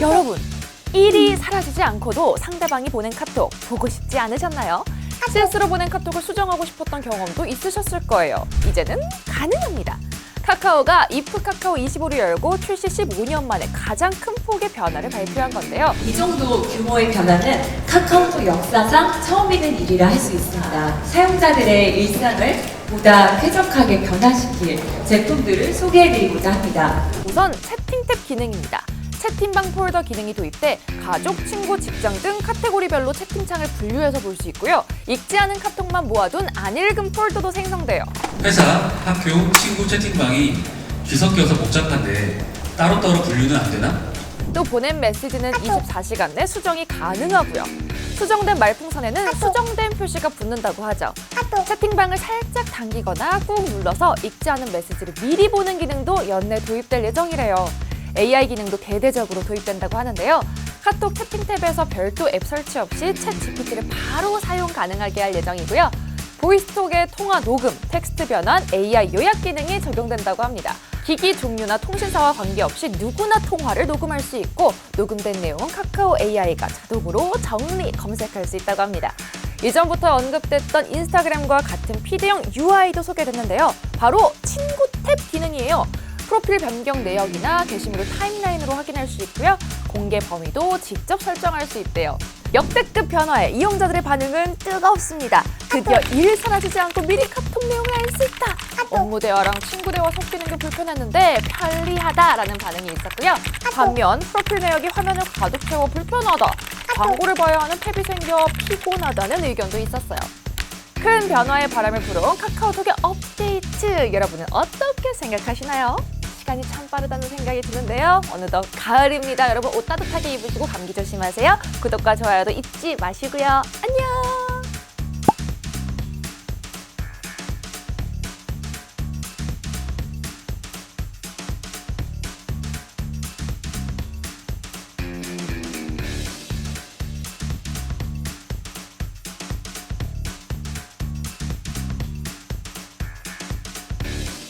여러분, 일이 사라지지 않고도 상대방이 보낸 카톡 보고 싶지 않으셨나요? 실수로 보낸 카톡을 수정하고 싶었던 경험도 있으셨을 거예요. 이제는 가능합니다. 카카오가 이프 카카오 25를 열고 출시 15년 만에 가장 큰 폭의 변화를 발표한 건데요. 이 정도 규모의 변화는 카카오톡 역사상 처음이는 일이라 할 수 있습니다. 사용자들의 일상을 보다 쾌적하게 변화시킬 제품들을 소개해드리고자 합니다. 우선 채팅 탭 기능입니다. 채팅방 폴더 기능이 도입돼 가족, 친구, 직장 등 카테고리별로 채팅창을 분류해서 볼 수 있고요. 읽지 않은 카톡만 모아둔 안 읽은 폴더도 생성돼요. 회사, 학교, 친구 채팅방이 뒤섞여서 복잡한데 따로따로 분류는 안 되나? 또 보낸 메시지는 24시간 내 수정이 가능하고요. 수정된 말풍선에는 수정된 표시가 붙는다고 하죠. 채팅방을 살짝 당기거나 꾹 눌러서 읽지 않은 메시지를 미리 보는 기능도 연내 도입될 예정이래요. AI 기능도 대대적으로 도입된다고 하는데요. 카톡 채팅 탭에서 별도 앱 설치 없이 챗 GPT를 바로 사용 가능하게 할 예정이고요. 보이스톡의 통화 녹음, 텍스트 변환, AI 요약 기능이 적용된다고 합니다. 기기 종류나 통신사와 관계없이 누구나 통화를 녹음할 수 있고 녹음된 내용은 카카오 AI가 자동으로 정리, 검색할 수 있다고 합니다. 이전부터 언급됐던 인스타그램과 같은 피드형 UI도 소개됐는데요. 바로 친구 탭 기능이에요. 프로필 변경 내역이나 게시물을 타임라인으로 확인할 수 있고요. 공개 범위도 직접 설정할 수 있대요. 역대급 변화에 이용자들의 반응은 뜨겁습니다. 드디어 일 사라지지 않고 미리 카톡 내용을 알 수 있다. 업무 대화랑 친구 대화 섞이는 게 불편했는데 편리하다라는 반응이 있었고요. 반면 프로필 내역이 화면을 가득 채워 불편하다. 광고를 봐야 하는 탭이 생겨 피곤하다는 의견도 있었어요. 큰 변화의 바람을 불어온 카카오톡의 업데이트 여러분은 어떻게 생각하시나요? 시간이 참 빠르다는 생각이 드는데요. 어느덧 가을입니다. 여러분 옷 따뜻하게 입으시고 감기 조심하세요. 구독과 좋아요도 잊지 마시고요. 안녕.